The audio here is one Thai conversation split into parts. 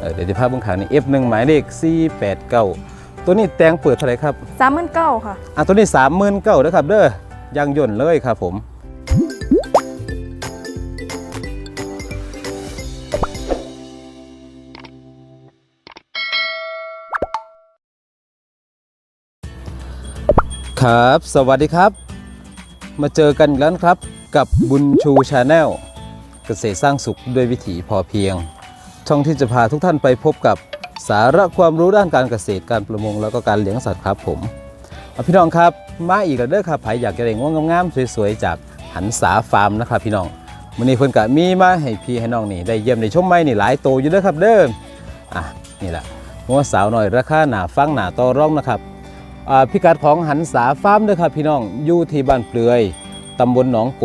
เออเดี๋ยวจะพาเบื้องขางนี่ F1 หมายเลข 489 ตัวนี้แตงเปิดเท่าไหร่ครับสามหมื่นเก้าค่ะอะตัวนี้39,000นะครับเด้อยางย่นต์เลยครับผมครับ สวัสดีครับ มาเจอกันอีกแล้วนะครับ กับบุญชูชาแนลเกษตรสร้างสุขด้วยวิถีพอเพียง ช่องที่จะพาทุกท่านไปพบกับสาระความรู้ด้านการเกษตรการประมงแล้วก็การเลี้ยงสัตว์ครับผมพี่น้องครับมาอีกแล้วเด้อครับใครอยากจะได้ง่วงงามๆสวยๆจากหันษาฟาร์มนะครับพี่น้องวันนี้เพิ่นกะมีมาให้พี่ให้น้องนี่ได้เยี่ยมในชมไม้นี่หลายโตวอยู่เด้อครับเด้ออะนี่แหละงัวสาวหน่อยราคาหนาฟังหนาต่อร่องนะครับอ่าพิกัดของหันษาฟาร์มเด้อครับพี่น้องอยู่ที่บ้านเปลือยตำบลหนองโก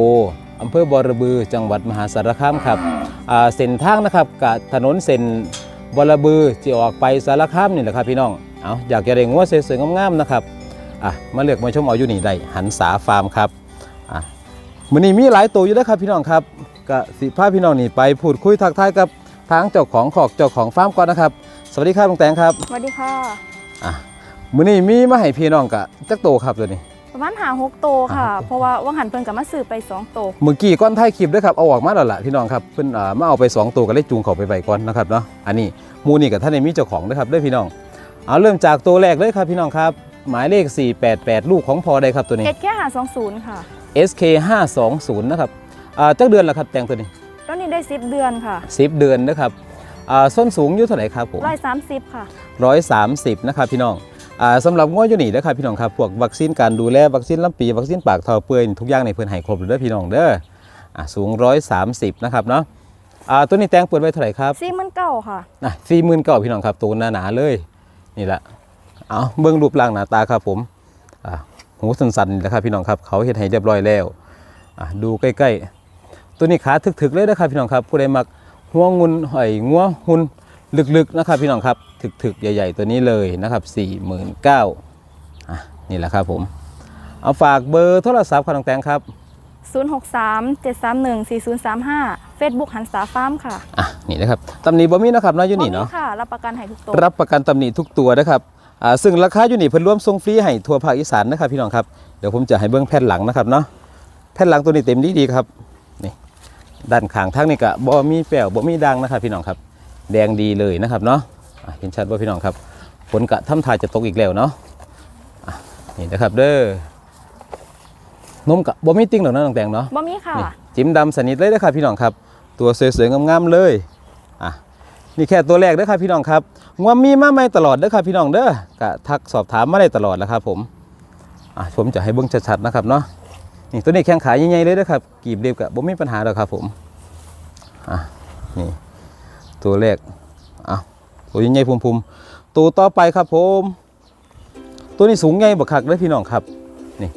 อำเภอบอระบือจังหวัดมหาสารคามครับ เส้นทางนะครับกับถนนเส้นบอระบือที่ออกไปสารคามนี่แหละครับพี่น้องเอาอยากจะได้งัวสวยๆงามๆนะครับอะมาเลือกมาชมเอาอยู่นี่ได้หันษาฟาร์มครับอะมื้อนี้มีหลายตัวอยู่แล้วครับพี่น้องครับก็สิพาพี่น้องนี่ไปพูดคุยทักทายกับทางเจ้าของขอกเจ้าของฟาร์มก่อนนะครับ สวัสดีครับลุงแตงครับสวัสดีค่ะอะมื้อนี้มีมาให้พี่น้องกะจักโตครับตัวนี้ ประมาณหาหกโตค่ะหาหกโตเพราะว่าว่างหันเพิ่นกับมาซื้อไปสองโตเมื่อกี้ก้อนท้ายคลิปด้วยครับเอาออกมาแล้วล่ะพี่น้องครับเพิ่นอ่ามาเอาไปสองตัวก็เลยจูงเขาไปไว้ก่อนนะครับเนาะอันนี้หมูนี่กับท่านในมีเจ้าของด้วยครับด้วยพี่น้องเอาเริ่มจากตัวแรกเลยครับพี่น้องครับ หมายเลข 488 ลูกของพอได้ครับตัวนี้เอสแค่หาสองศูนย์ค่ะ SK 520นะครับอ่าจักเดือนละครับแตงตัวนี้ตอนนี้ได้สิบเดือนค่ะ 10 เดือนนะครับอ่าส้นสูงอยู่เท่าไหร่ครับผมร้อยสามสิบค่ะ 130 นะครับพี่น้องอ่า สำหรับง้ออยู่นี่นะครับพี่น้องครับพวกวัคซีนการดูแลวัคซีนลำปีวัคซีนปากเท่าเปื่อยทุกอย่างในเพื่อนให้ครบเลยเด้อพี่น้องเด้ออ่าสูง130นะครับเนาะอ่าตัวนี้แตงเปิดไว้เท่าไหร่ครับสี่หมื่นเก้าค่ะอะสี่หมื่นเก้าพี่น้องครับตัวหนาๆเลยนี่แหละเอาเบิ้งรูปร่างหน้าตาครับผมอะหูสันๆนี่แหละครับพี่น้องครับเขาเห็ดให้เรียบร้อยแล้วอะดูใกล้ๆ ตัวนี้ขาถึกๆเลยนะครับพี่น้องครับผู้ใดมักหัวงุนหอยงัวหุน ลึกๆนะครับพี่น้องครับถึกๆ ใหญ่ ๆ ตัวนี้เลยนะครับสี่หมื่นเก้าอะนี่แหละครับผม เอาฝากเบอร์โทรศัพท์ของน้องแตงครับ 0 6 3 7 3 1 4 0 3 5 Facebook หันษาฟาร์มค่ะอะนี่นะครับตำหนิบ่มีนะครับเนาะอยู่นี่เนาะบ่มีค่ะ รับประกันให้ทุกโตรับประกันตำหนิทุกตัวนะครับอ่าซึ่งราคาอยู่นี่เพิ่นร่วมส่งฟรีให้ทั่วภาคอีสานนะครับพี่น้องครับเดี๋ยวผมจะให้เบื้องแผ่นหลังนะครับเนาะแผ่นหลังตัวนี้เต็มดีดีๆครับนี่ด้านข้างทั้งนี่ก็บ่มีแป้วบ่มีดังนะครับพี่น้องครับ แดงดีเลยนะครับเนาะอะเห็นชัดว่าพี่น้องครับฝนกะทำทายจะตกอีกแล้วเนาะอะนี่นะครับเด้อนมกะบ่มีติ้งหรอกนะน้องแตงเนาะบ่มีค่ะนี่จิ้มดำสนิทเลยนะครับพี่น้องครับ ตัวสวยๆงามๆเลยอะนี่แค่ตัวแรกเด้อครับพี่น้องครับงวมีมาใหม่ตลอดเด้อครับพี่น้องเด้อกะทักสอบถามมาได้ตลอดแล้วครับผมอะผมจะให้เบิ้งชัดๆนะครับเนาะนี่ตัวนี้แข้งขาใหญ่ๆเลยเด้อครับกีบเรียบกะบ่มีปัญหาหรอกครับผมอะนี่ ตัวแรกอะตัวใหญ่ๆพุ่มๆตัวต่อไปครับผม ตัวนี้สูงใหญ่บักคักเลยพี่น้องครับนี่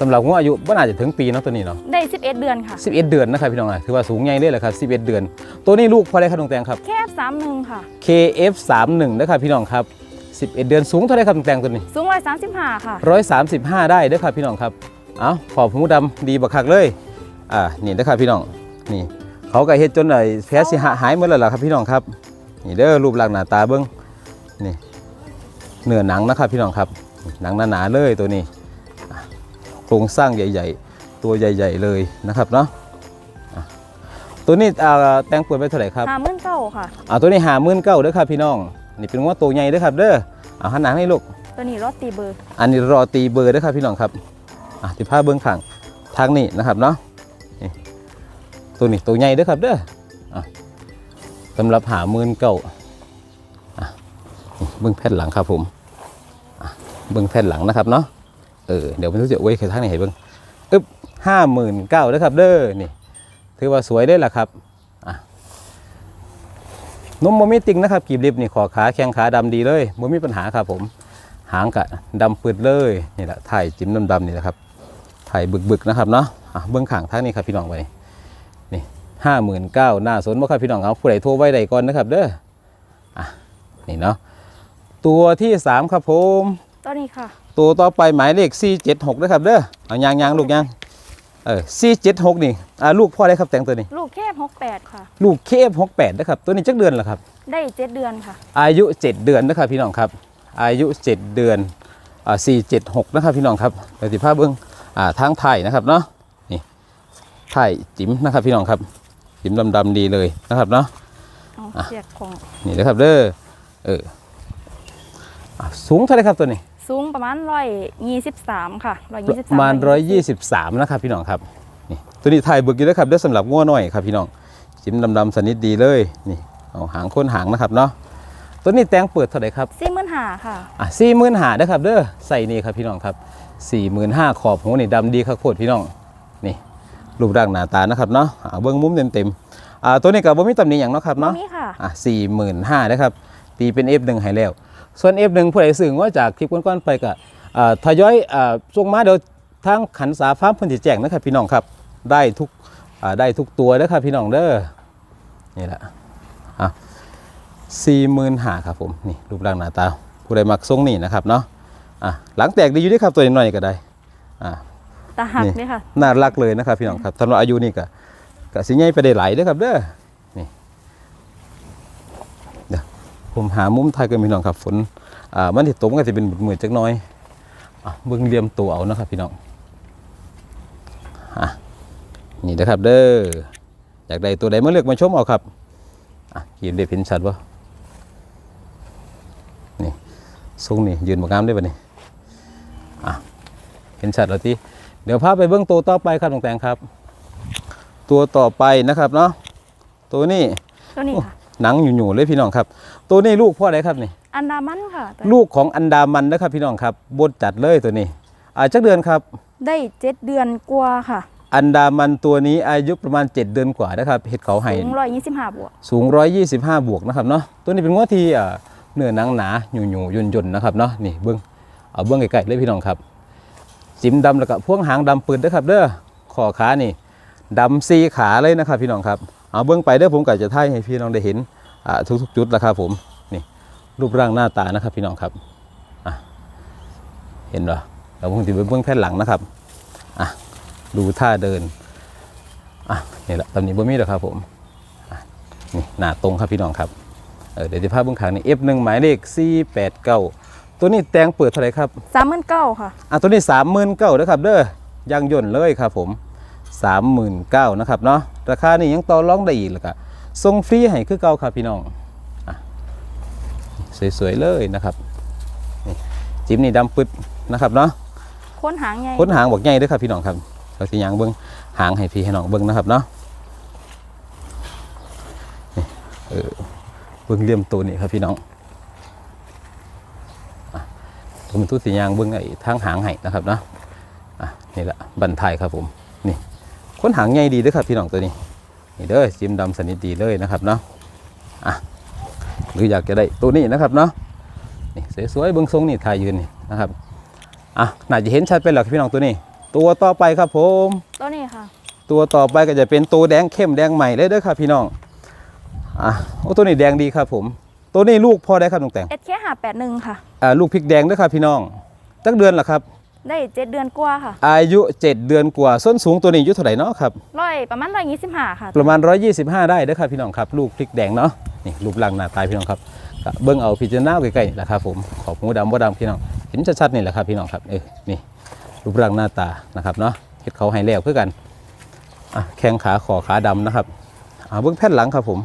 สำหรับงวอายุบ่น่าจะถึงปีเนาะตัวนี้เนาะได้ 11 เดือนค่ะ 11 เดือนนะครับพี่น้องอะถือว่าสูงใหญ่เลยแหละครับ11 เดือน ตัวนี้ลูกพอได้ครับน้องแตงครับแค่สามหนึ่งค่ะ KF31 นะครับพี่น้องครับ11 เดือนสูงเท่าไหรครับน้องแตงตัวนี้ สูงร้อยสามสิบห้าค่ะ 135 ได้เด้อครับพี่น้องครับเอาขอบหูดำดีบักคักเลยอ่านี่เด้อครับพี่น้องนี่ เขาก็เฮ็ดจนไอ้แผลสิหะหายหมดแล้วล่ะครับพี่น้องครับนี่เด้อรูปร่างหน้าตาเบิ่งนี่เนื้อหนังนะครับพี่น้องครับหนังหนาๆเลยตัวนี้อะโครงสร้างใหญ่ ๆ ตัวใหญ่ ๆเลยนะครับเนาะอะตัวนี้อ่าแตงเปิดไปเท่าไหร่ครับหามื่นเก้าค่ะอ่าตัวนี้หามื่นเก้าเด้อครับพี่น้องนี่เป็นว่าตัวใหญ่เด้อครับเด้อเอาหันหนังให้ลูกตัวนี้รถตีเบอร์ อันนี้รอตีเบอร์เด้อครับพี่น้องครับอะที่ผ้าเบื้องข้างทางนี้นะครับเนาะนี่ ตัวนี้ตัวใหญ่ด้อครับเด้อสำหรับหามื่นเก้าเบื้องแผ่นหลังครับผมเบื้องแผ่นหลังนะครับเนาะเออเดี๋ยวมันจะไว้แค่ทางไหนให้เบื้องอึ๊บห้าหมื่นเก้าด้อครับเด้อนี่ถือว่าสวยได้ละครับอะนมโมมิติงนะครับกีบริบนี่ขอขาแข้งขาดำดีเลยโมมีปัญหาครับผมหางกะดำปืดเลยนี่แหละถ่ายจิ้มดำๆนี่แหละครับถ่ายบึกๆนะครับเนาะะเบื้องข้างทางนี้ครับพี่น้องไว้นี่ ห้าหมื่นเก้าหน้าสนบ่ครับพี่น้องเอาผู้ใดโทรไว้ใดก่อนนะครับเด้ออะนี่เนาะตัวที่สามครับผมตัวนี้ค่ะ ตัวต่อไปหมายเลข476นะครับเด้อเอายางยางๆลูกยางเออ476นี่อ่าลูกพ่อได้ครับแต่งตัวนี้ ลูกแคบ68ค่ะ ลูกเคฟ68นะครับตัวนี้จักเดือนละครับ ได้7เดือนค่ะ อายุ7เดือนนะครับพี่น้องครับ อายุ7เดือนอ่า476นะครับพี่น้องครับเดี๋ยวสิภาพเบิ้งอ่าทางไทยนะครับเนาะนี่ไทยจิ๋มนะครับพี่น้องครับจิ๋ มดำๆดีเลยนะครับเนาะเอาอะเสียกของนี่นะครับเด้อเอออะสูงเท่าไหรครับตัวนี้ สูงประมาณ123ค่ะ123ประมาณ123นะครับพี่น้องครับนี่ตัวนี้ไทยเบิกอยู่แล้วครับเด้อสำหรับง้อน้อยครับพี่น้องจิ้มดำๆสนิทดีเลยนี่เอาหางค้นหางนะครับเนาะตัวนี้แตงเปิดเท่าไหร่ครับสี่หมื่นหาค่ะอะสี่หมื่นหาได้อครับเด้อใส่นี่ครับพี่น้องครับสี่หมื่นห้าขอบหูนี่ดำดีครับโคตรพี่น้องนี่ รูปร่างหน้าตานะครับเนาะอ่าเบิ้งมุมเต็มๆอ่าตัวนี้กับบ่มีตำหนิอย่างเนาะครับบ่เนาะมีค่ะ อะสี่หมื่นห้านะครับตีเป็น F1 ให้แล้ว ส่วน F1 ผู้ใดสื่อว่าจากคลิปก้อนๆไปก็อ่าทยอยอ่าส่งมาเดี๋ยวทางขันสาฟ้าร์มเพิ่นสิแจ้งนะครับพี่น้องครับได้ทุกอ่าได้ทุกตัวนะครับพี่น้องเด้อนี่แหละอะสี่หมื่นห้าครับผมนี่รูปร่างหน้าตาผู้ใดมักทรงนี่นะครับเนาะอะหลังแตกดีอยู่เด้วยครับตัวน้อยๆก็ได้อะ ตาหักนี่เนี่ยค่ะน่ารักเลยนะครับพี่น้องครับสำหรับอายุนี่ก็ก็สิใหญ่ไปได้หลายเด้อครับเด้อนี่เดี๋ยวผมหามุมถ่ายกันพี่น้องครับฝนอ่ามันที่ตกมันก็สิเป็นมืดๆจักหน้อยอะเบิ่งเหลี่ยมตัวเอานะครับพี่น้องอะนี่นะครับเด้ออยากได้ตัวใดมาเลือกมาชมเอาครับอะยืนได้เห็นชัดบ่นี่ทรงนี่ยืนบ่งามได้บ่นี่อะเห็นชัดแล้วที่ เดี๋ยวพาไปเบื้องตัวต่อไปครับน้องแตงครับ ตัวต่อไปนะครับเนาะตัวนี้ตัวนี้ค่ะหนังหยู่ๆเลยพี่น้องครับ ตัวนี้ลูกพ่ออะไรครับนี่ อันดามันค่ะตัวลูกของอันดามันนะครับพี่น้องครับบดจัดเลยตัวนี้อาจักเดือนครับ ได้เจ็ดเดือนกว่าค่ะ อันดามันตัวนี้อายุประมาณ 7 เดือนกว่านะครับเห็ดเขาไห้สูง125บวกสูง 125 บวกนะครับเนาะตัวนี้เป็นงวที่อ่าเนื้อหนังหนาหยู่ๆย่นๆนะครับเนาะนี่เบิ้งเอาเบิ้งไกลๆเลยพี่น้องครับ จิ้มดำแล้วก็พ่วงหางดำปืนเด้อครับเด้อข้อขานี่ดำซีขาเลยนะครับพี่น้องครับเอาเบื้องไปเด้อผมก็จะท่ายให้พี่น้องได้เห็นทุกๆจุดแล้วครับผมนี่รูปร่างหน้าตานะครับพี่น้องครับเห็นเหรอเราผมจะไปเบื้องแผ่นหลังนะครับอะดูท่าเดินอะนี่แหละตำหนิบ่มีหรอครับผมนี่หน้าตรงครับพี่น้องครับเเดี๋ยวจะพาเบื้องขางนี่ F1 หมายเลข489 ตัวนี้แตงเปิดเท่าไหร่ครับ39,000ค่ะอะตัวนี้สามหมื่นเก้านะครับ เด้อยางย่นเลยครับผมสามหมื่นเก้านะครับเนาะราคานี่ยังต่อรองได้อีกแล้วก็ส่งฟรีให้คือเก่าครับพี่น้องอะสวยๆเลยนะครับนี่จิ้มนี่ดำปึดนะครับเนาะค้นหางไงค้นหางบอกใหญ่เด้วยครับพี่น้องครับเราสิยางเบิ้งหางให้พี่ให้น้องเบิ้งนะครับเนาะนี่เออเบิ้งเหลี่ยมตัวนี่ครับพี่น้องอะ ผมทุกสียางเบิ้งไอ้ทางหางให้นะครับเนาะอะนี่แหละบันทายครับผมนี่ค้นหางใหญ่ดีเด้วยครับพี่น้องตัวนี้นี่เด้อจิ้มดำสนิทดีเลยนะครับเนาะอะหรืออยากจะได้ตัวนี้นะครับเนาะนี่สวยๆเบิ้งทรงนี่ถ่ายยืนนี่นะครับอะน่าจะเห็นชัดไปแล้วครับพี่น้องตัวนี้ ตัวต่อไปครับผมตัวนี้ค่ะ ตัวต่อไปก็จะเป็นตัวแดงเข้มแดงใหม่เลยเด้อครับพี่น้องอะโอ้ตัวนี้แดงดีครับผม ตัวนี้ลูกพ่อได้ครับน้องแตง SK 581ค่ะ อ่าลูกพริกแดงเด้อครับพี่น้องตั้งเดือนละครับ ได้เจ็ดเดือนกว่าค่ะ อายุ 7 เดือนกว่าส้นสูงตัวนี้อายุเท่าไหร่เนาะครับ ร้อยประมาณ125ค่ะ ประมาณ 125 ได้เด้อครับพี่น้องครับ ลูกพริกแดงเนาะนี่รูปร่างหน้าตาพี่น้องครับก็เบิ้งเอาพิจารณาใกล้ๆนี่แหละครับผมขอบหูดำบ่ดำพี่น้องเห็นชัดๆนี่แหละครับพี่น้องครับเออนี่รูปร่างหน้าตานะครับเนาะเฮ็ดเขาให้แล้วเพื่อกันอะแข้งขาขอขาดำนะครับอ่าเบิ้งแผ่นหลังครับผม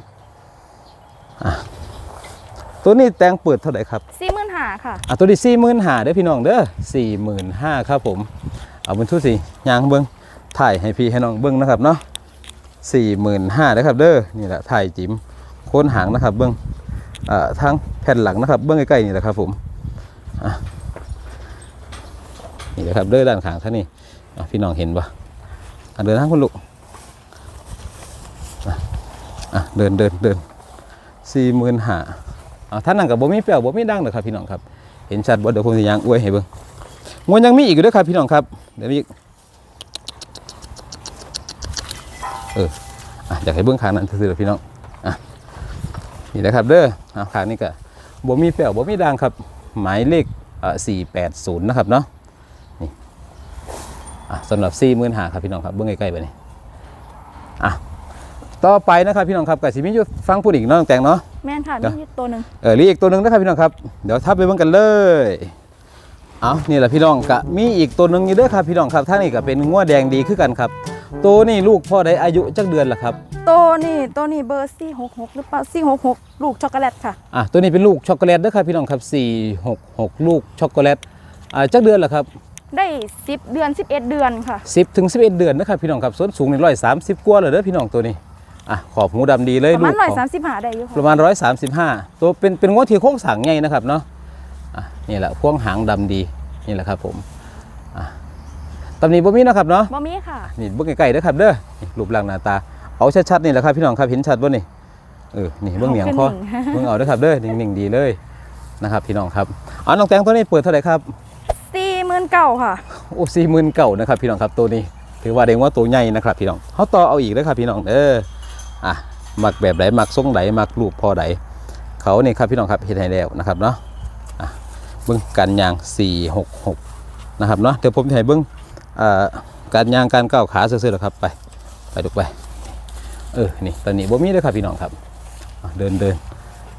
อะ ตัวนี้แตงเปิดเท่าไหร่ครับ45,000ค่ะอะตัวนี้สี่หมื่นห้าเด้อพี่น้องเด้อสี่หมื่นห้าครับผมเอาบนทุสิยางเบิ้งถ่ายให้พี่ให้น้องเบิ้งนะครับเนาะสี่หมื่นห้าเด้อครับเด้อนี่แหละถ่ายจิ๋มโค้นหางนะครับ เบิ้งอ่าทางแผ่นหลังนะครับ เบิ้งใกล้ๆนี่แหละครับผมอะนี่แหละครับเด้อด้านข้างท่านนี่อะพี่น้องเห็นปะอะเดินทางคุณลูกอะอะเดินเดินเดินสี่หมื่นห้าอ่า ท่านนั่นกับบ่มีเปรี้ยวบ่มีดังเด้อครับพี่น้องครับ เห็นชัดบ่เดี๋ยวผมสิยางอวยให้เบิ่งงวนยังมีอีกอยู่ด้อครับพี่น้องครับเดี๋ยวมีอีกเอออะอยากให้เบิ่งข้างนั้นซื่อๆเด้อพี่น้องอะนี่นะครับเด้ออะข้างนี้ก็บ่มีเปรี้ยวบ่มีดังครับ หมายเลขอ่า480นย์นะครับเนาะนี่อะสำหรับ4 5 0 0 0ครับพี่น้องครับเบื้องใกล้ๆไปนี่อะ ต่อไปนะครับพี่น้องครับกับสิมิอยู่ฟังพูดอีกเน้องแตงเนาะแม่นค่ะเดี๋ยวมีตัวหนึ่งเออรีอีกตัวหนึ่งนะครับพี่น้องครับเดี๋ยวทับไปเบิ่งกันเลยเอานี่แหละพี่น้องกะมีอีกตัวหนึ่งอยู่เด้อครับพี่น้องครับท่างนี่ก็เป็นงัวแดงดีคือกันครับตัวนี่ลูกพ่อได้อายุจักเดือนละครับตัวนี่ตัวนี่เบอร์สี่หกหกหรือเปล่าสี่หกหกลูกช็อกโกแลตค่ะอะตัวนี้เป็นลูกช็อกโกแลตเด้อครับพี่น้องครับ4 6 6ลูกช็อกโกแลตอ่าจักเดือนละครับได้สิบเดือนสิบเอ็ดเดือนค่ะ 10ถึง11 เดือนนะครับพี่น้องครับส่วนสูง1 3 0กว่าเลยเด้อพี่น้องตัวนี้ อะขอบหูดำดีเลยประมาณลูกร้อยของสามสิบหาได้อยู่ปค่ะระมาณ135ตัวเป็นเป็นงวดที่โค้งสางใหญ่นะครับเนาะอะนี่แหละพ่วงหางดำดีนี่แหละครับผมอะตำหนิบ่มีนะครับเนาะบะมี่ค่ะ นี่เบิ่งใกล้ๆเด้อครับเด้อนี่รูปร่างหน้าตา เอาชัดๆนี่แหละครับพี่น้องครับเห็นชัดบ่นี่ เออ นี่เบิ่งเหนียงคอเอาแค่หนึ่งเบิ่งเอาเด้อครับเด้อนิ่งๆดีเลยนะครับ พี่น้องครับเอาน้องแตงตัวนี้เปิดเท่าไหร่ครับ สี่หมื่นเก้าค่ะ โอ้สี่หมื่นเก่านะครับพี่น้องครับตัวนี้ ถือว่าเด้งว่าตัวใหญ่นะครับพี่น้องเขาต่อเอาอีกนะครับพี่น้องเออ อะมักแบบไหนมักทรงไหนมักรูปพอไหนเขานี่ครับพี่น้องครับเห็นให้แล้วนะครับเนาะอะเบิ้งการยาง 466 นะครับเนาะเดี๋ยวผมจะให้เบิ้งอ่าการยางการก้าวขาซื่อๆหรอครับไปไปดูไปเออนี่ตอนนี้บ่มีเด้อครับพี่น้องครับเดินเดิน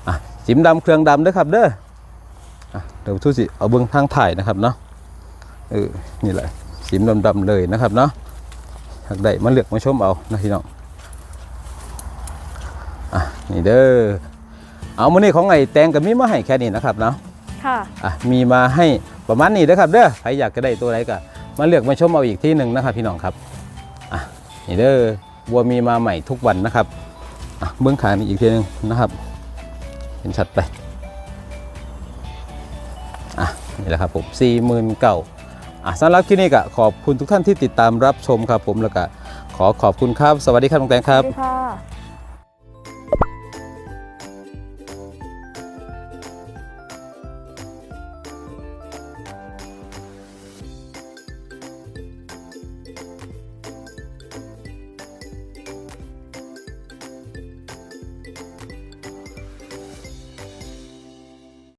อะจิ้มดำเครื่องดำเด้อครับเด้อเดี๋ยวทุสิเอาเบิ้งทางถ่ายนะครับเนาะเออนี่แหละสีมดำๆเลยนะครับเนาะหากได้มาเลือกมาชมเอานะพี่น้อง อะนี่เด้อเอามื้อนี้ของไอ้แตงกับมีมาให้แค่นี้นะครับเนาะค่ะอะมีมาให้ประมาณนี้เด้อครับเด้อใครอยากจะได้ตัวไหนก็มาเลือกมาชมเอาอีกที่หนึ่งนะครับพี่น้องครับอะนี่เด้อวัวมีมาใหม่ทุกวันนะครับอะเบื้องขางนี่อีกทีหนึงนะครับ เห็นชัดไปอะนี่แหละครับผมสี่หมื่นเก่าอะสำหรับคลิปนี้ก็ขอบคุณทุกท่านที่ติดตามรับชมครับผมแล้วก็ขอขอบคุณครับ สวัสดีครับน้องแตงคสรัวับสดีค่ะ